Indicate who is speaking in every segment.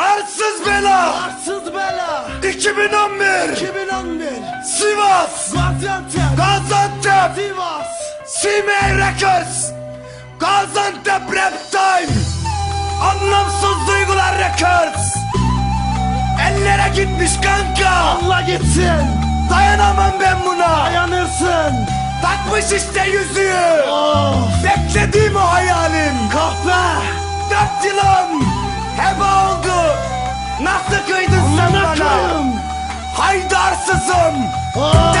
Speaker 1: Arsız bela.
Speaker 2: Arsız bela.
Speaker 1: 2011.
Speaker 2: 2011.
Speaker 1: Sivas.
Speaker 2: Gaziantep.
Speaker 1: Gaziantep.
Speaker 2: Sivas.
Speaker 1: Sime Records. Gaziantep Rap Time. Anlamsız Duygular Records. Ellere gitmiş kanka.
Speaker 2: Allah gitsin.
Speaker 1: Dayanamam ben buna.
Speaker 2: Dayanırsın.
Speaker 1: Takmış işte yüzüğü.
Speaker 2: Of.
Speaker 1: Beklediğim o hayalim.
Speaker 2: Kahve.
Speaker 1: Dört yılım.
Speaker 3: Come on! Uh,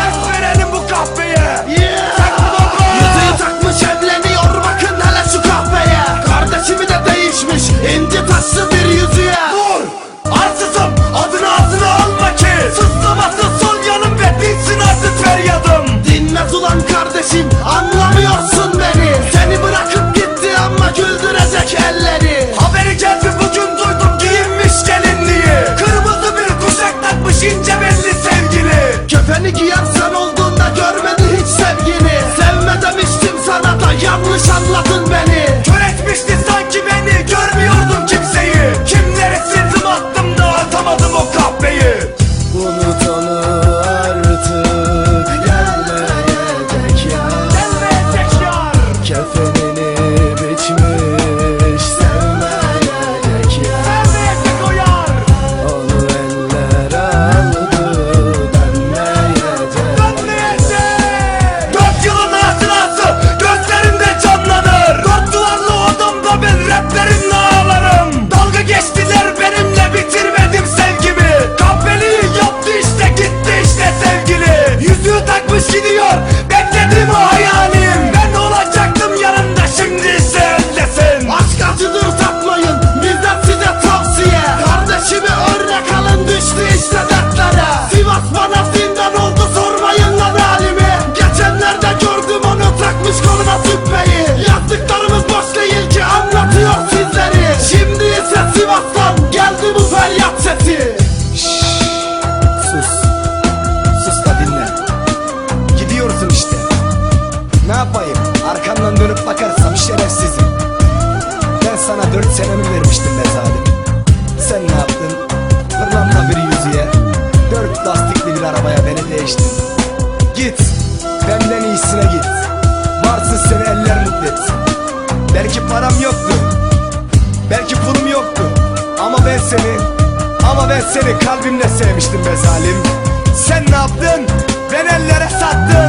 Speaker 3: Belki param yoktu. Belki pulum yoktu. Ama ben seni Ama ben seni kalbimle sevmiştim be zalim. Sen ne yaptın? Ben ellere sattım.